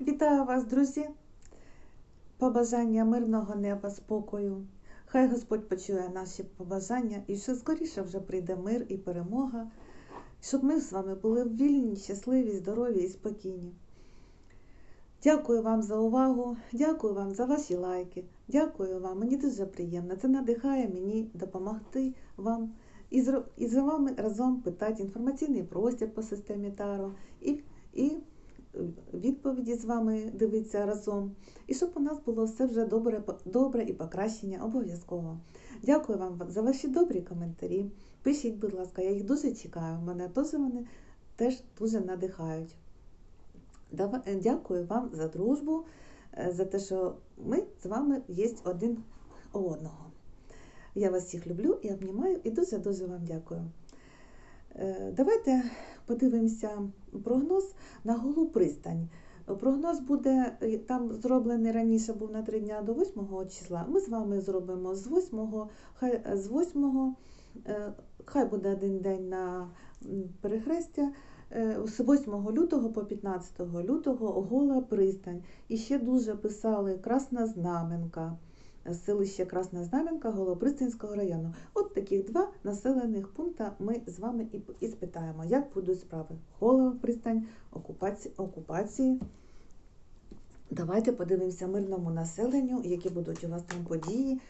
Вітаю вас, друзі! Побажання мирного неба, спокою. Хай Господь почує наші побажання і що скоріше вже прийде мир і перемога, щоб ми з вами були вільні, щасливі, здорові і спокійні. Дякую вам за увагу, дякую вам за ваші лайки, дякую вам. Мені дуже приємно. Це надихає мені допомогти вам і з, вами разом питати інформаційний простір по системі Таро і, і відповіді з вами дивитися разом. І щоб у нас було все вже добре, добре і покращення обов'язково. Дякую вам за ваші добрі коментарі. Пишіть, будь ласка, я їх дуже чекаю. Мене теж вони теж дуже надихають. Е, Дякую вам за дружбу, е, за те, що ми з вами є один у одного. Я вас всіх люблю і обнімаю, і дуже-дуже вам дякую. Е, Давайте подивимося прогноз на голу пристань. Прогноз буде е, там зроблений раніше був на 3 дня до 8 числа. Ми з вами зробимо з 8, хай з 8, е, хай буде один день на перехрестя. Е, З 8 лютого по 15 лютого гола пристань. І ще дуже писали Красна Знаменка, е, селище Красна Знаменка Голопристинського району. От таких два населених пункта ми з вами і, спитаємо, як будуть справи. Гола пристань, окупації, окупації. Давайте подивимося мирному населенню, які будуть у вас там події.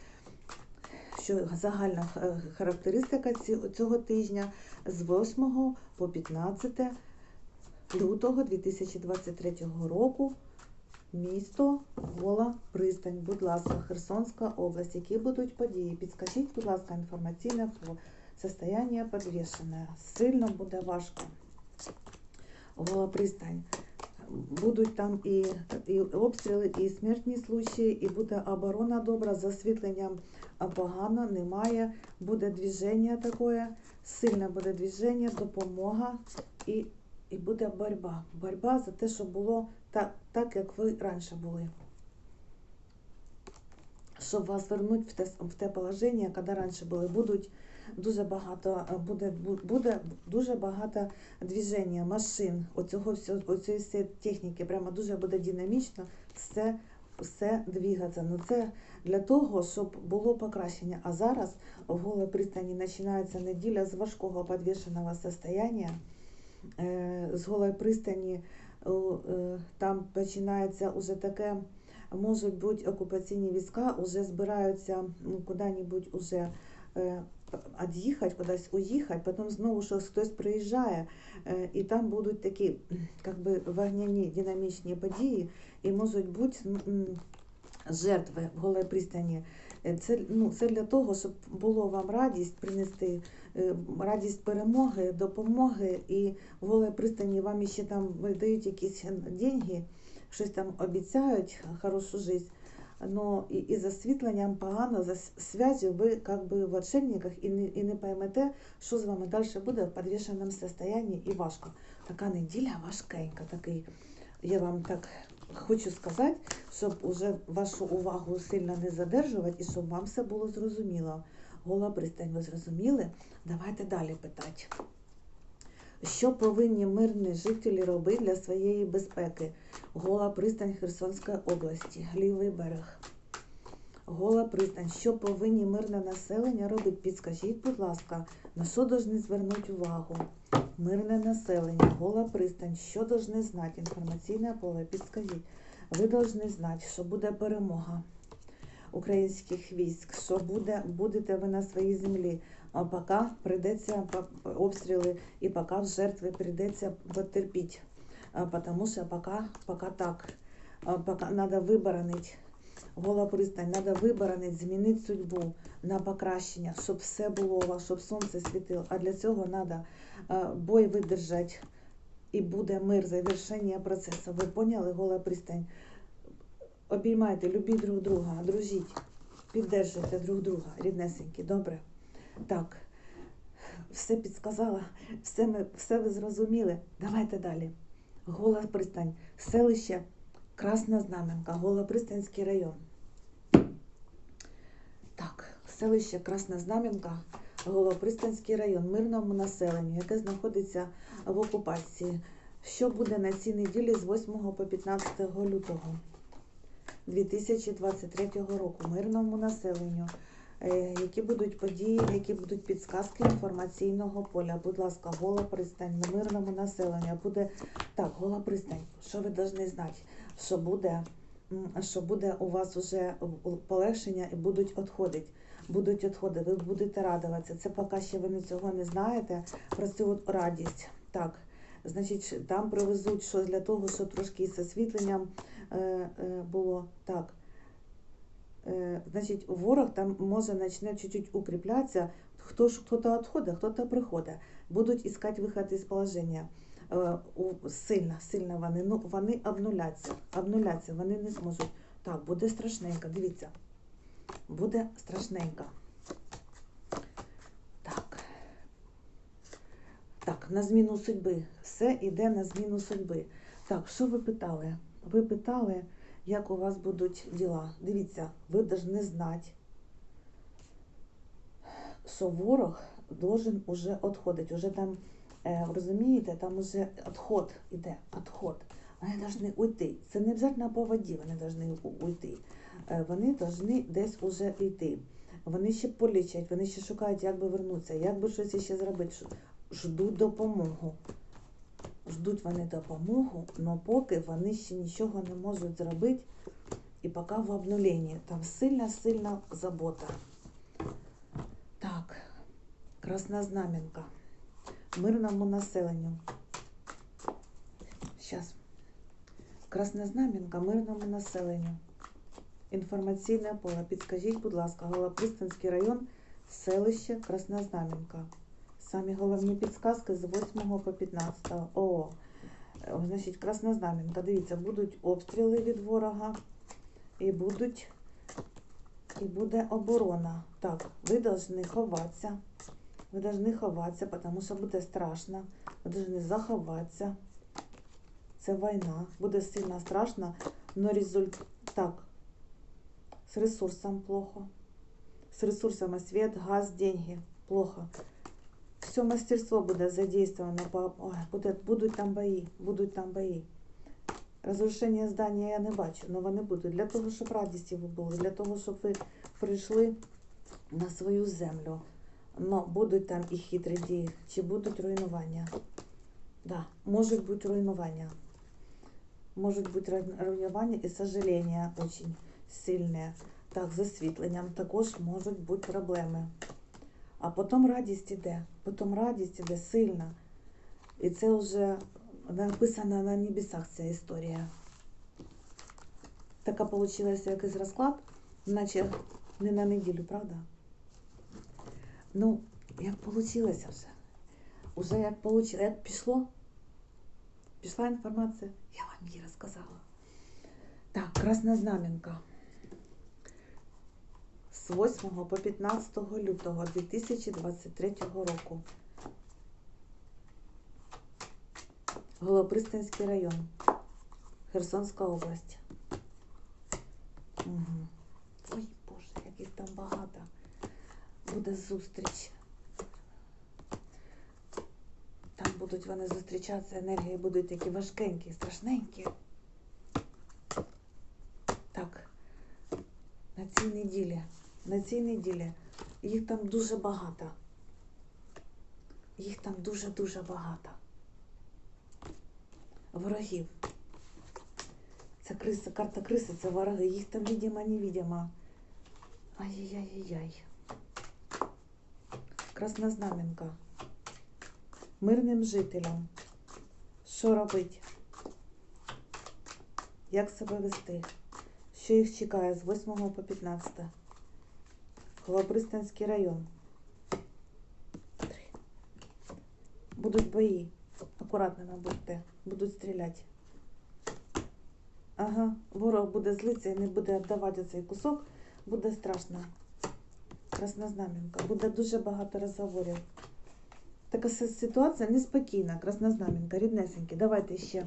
Що загальна е, характеристика цього тижня з 8 по 15 лютого 2023 року. Місто Гола Пристань, будь ласка, Херсонська область. Які будуть події? Підскажіть, будь ласка, інформаційне про состояние підвішене. Сильно буде важко. Гола Пристань. Будуть там і, і обстріли, і смертні случаї, і буде оборона добра, з погано, немає. Буде движення таке, сильне буде движення, допомога і, і буде боротьба. Боротьба за те, щоб було так, так як ви раніше були. Щоб вас вернуть в те, в те положення, коли раніше були. Будуть дуже багато, е, буде, буде дуже багато движення, машин, оцього всього, оцієї всієї техніки, прямо дуже буде динамічно все, все двигатися. Ну це для того, щоб було покращення. А зараз в Голій пристані починається неділя з важкого підвішеного состояння. Е, З Голої пристані там починається уже таке, можуть бути окупаційні війська, вже збираються ну, куди-небудь уже е, від'їхати, кудись уїхати, потім знову щось хтось приїжджає, е, і там будуть такі как би, вогняні динамічні події, і можуть бути жертви в голій пристані. Е, Це, ну, це для того, щоб було вам радість принести е, радість перемоги, допомоги, і в голій пристані вам ще там видають якісь деньги, щось там обіцяють, хорошу життя. Но і, і за освітленням погано, за с- ви как би в отшельниках і не, і не поймете, що з вами далі буде в підвішеному состоянні і важко. Така неділя важкенька, такий. Я вам так хочу сказати, щоб уже вашу увагу сильно не задержувати і щоб вам все було зрозуміло. Гола пристань, ви зрозуміли? Давайте далі питати. Що повинні мирні жителі робити для своєї безпеки? Гола пристань Херсонської області, лівий берег. Гола пристань. Що повинні мирне населення робити? Підскажіть, будь ласка, на що повинні звернути увагу? Мирне населення, гола пристань. Що повинні знати? Інформаційне поле. Підскажіть. Ви повинні знати, що буде перемога українських військ, що буде, будете ви на своїй землі. А поки прийдеться обстріли і поки жертви прийдеться потерпіти. А, Потому що поки, поки так. Поки треба виборонити гола пристань, треба виборонити, змінити судьбу на покращення, щоб все було щоб сонце світило. А для цього треба бой видержати і буде мир, завершення процесу. Ви поняли, гола пристань? Обіймайте, любіть друг друга, дружіть, піддержуйте друг друга, ріднесенькі, добре? Так, все підсказала, все, ми, все ви зрозуміли. Давайте далі. Гола пристань, селище Красна Знаменка, Голопристанський район. Селище Красна Знаменка, Голопристанський район, мирному населенню, яке знаходиться в окупації. Що буде на цій неділі з 8 по 15 лютого 2023 року мирному населенню? Е, Які будуть події, які будуть підсказки інформаційного поля? Будь ласка, гола пристань на мирному населенню. Буде так, гола пристань. Що ви повинні знати? Що буде, що буде у вас уже полегшення і будуть відходити. Будуть відходи, ви будете радуватися. Це поки ще ви цього не знаєте. Про цю радість. Так, значить, там привезуть щось для того, щоб трошки із освітленням е, е, було так. Е, значить, ворог там може почне чуть-чуть укріплятися. Хто ж хто-то відходить, хто-то приходить. Будуть іскати вихід із положення. Сильно, сильно вони. Ну, вони обнуляться. Обнуляться, вони не зможуть. Так, буде страшненько. Дивіться. Буде страшненько. Так. Так, на зміну судьби. Все йде на зміну судьби. Так, що ви питали? Ви питали, як у вас будуть діла. Дивіться, ви повинні знати, що ворог должен уже відходити. Уже там, е, розумієте, там уже відход іде, відход. Вони повинні уйти. Це не обов'язково по воді, вони повинні уйти. Е, Вони повинні десь уже йти. Вони ще полічать, вони ще шукають, як би вернутися, як би щось ще зробити. Ждуть допомогу. Ждуть вони допомогу, але поки вони ще нічого не можуть зробити, і поки в обнуленні. Там сильна-сильна забота. Так, краснознаменка. Мирному населенню. Сейчас. Краснознаменка мирному населенню. Інформаційне поле. Підскажіть, будь ласка, Голопристанський район, селище Краснознаменка. Самі головні підсказки з 8 по 15. О, е, значить, Краснознаменка. Дивіться, будуть обстріли від ворога і будуть і буде оборона. Так, ви повинні ховатися. Ви повинні ховатися, тому що буде страшно. Ви повинні заховатися. Це війна. Буде сильно страшно, але результат так. С ресурсом плохо. С ресурсами свет, газ, деньги. Плохо. Все мастерство буде задействовано. Ой, буде, будуть там бої, будуть там бої. Розрушення здання я не бачу, але вони будуть. Для того, щоб радісті ви були, для того, щоб ви прийшли на свою землю. Но будуть там і хитрі дії, чи будуть руйнування. Да, можуть бути руйнування. Бути руйн- руйнування і сожаління очень сильне. Так, з освітленням також можуть бути проблеми. А потім радість іде. Потім радість іде сильна. І це вже написана на небесах ця історія. Така вийшла якийсь розклад, наче не на неділю, правда? Ну, як вийшло вже. Уже як вийшло, як пішло, пішла інформація, я вам її розказала. Так, Краснознаменка. З 8 по 15 лютого 2023 року. Голопристанський район. Херсонська область. Угу. Ой, Боже, як їх там багато. Буде зустріч. Там будуть вони зустрічатися, енергії будуть такі важкенькі, страшненькі. Так, на цій неділі, на цій неділі їх там дуже багато. Їх там дуже-дуже багато. Ворогів. Це криса, карта криси, це вороги. Їх там відомо, невидимо. Ай-яй-яй-яй. Красна Краснознаменка. Мирним жителям. Що робить? Як себе вести? Що їх чекає з 8 по 15? Холопристанський район. Будуть бої. Акуратними будьте. Будуть стріляти. Ага, ворог буде злитися і не буде віддавати цей кусок. Буде страшно. Краснознаменка. Буде дуже багато розговорів. Така си- ситуація неспокійна. Краснознаменка, ріднесенькі. Давайте ще.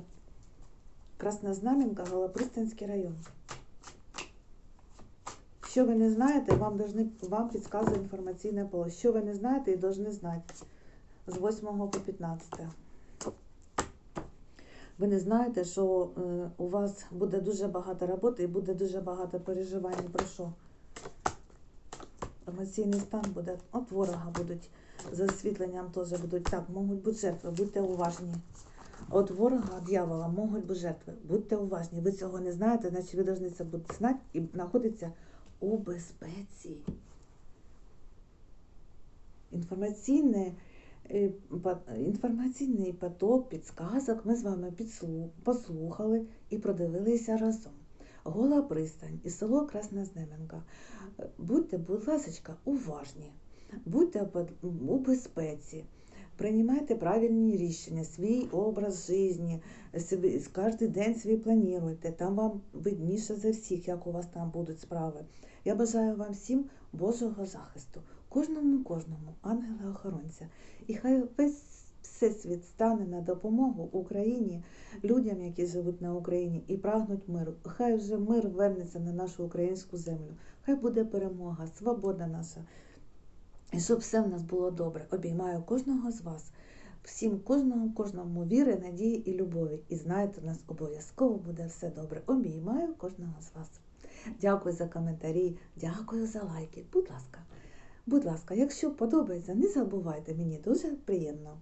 Краснознаменка, Голопристанський район. Що ви не знаєте, вам, должны, вам підказує інформаційне поле. Що ви не знаєте і повинні знати з 8 по 15. Ви не знаєте, що е, у вас буде дуже багато роботи і буде дуже багато переживань. Про що? Емоційний стан буде. От ворога будуть з освітленням теж будуть. Так, можуть бути жертви, будьте уважні. От ворога, дьявола, можуть бути жертви. Будьте уважні. Ви цього не знаєте, значить ви повинні це знати і знаходитися у безпеці. Інформаційне, е, інформаційний поток підсказок ми з вами послухали і продивилися разом. Гола пристань і село Краснознаменка. Е, Будьте, будь ласка, уважні, будьте у безпеці, приймайте правильні рішення, свій образ життя, кожен день свій плануйте, там вам видніше за всіх, як у вас там будуть справи. Я бажаю вам всім Божого захисту, кожному, кожному, ангела-охоронця. І хай весь всесвіт стане на допомогу Україні, людям, які живуть на Україні і прагнуть миру. Хай вже мир вернеться на нашу українську землю. Хай буде перемога, свобода наша. І щоб все в нас було добре. Обіймаю кожного з вас. Всім кожному, кожному віри, надії і любові. І знаєте, у нас обов'язково буде все добре. Обіймаю кожного з вас. Дякую за коментарі, дякую за лайки. Будь ласка, будь ласка, якщо подобається, не забувайте, мені дуже приємно.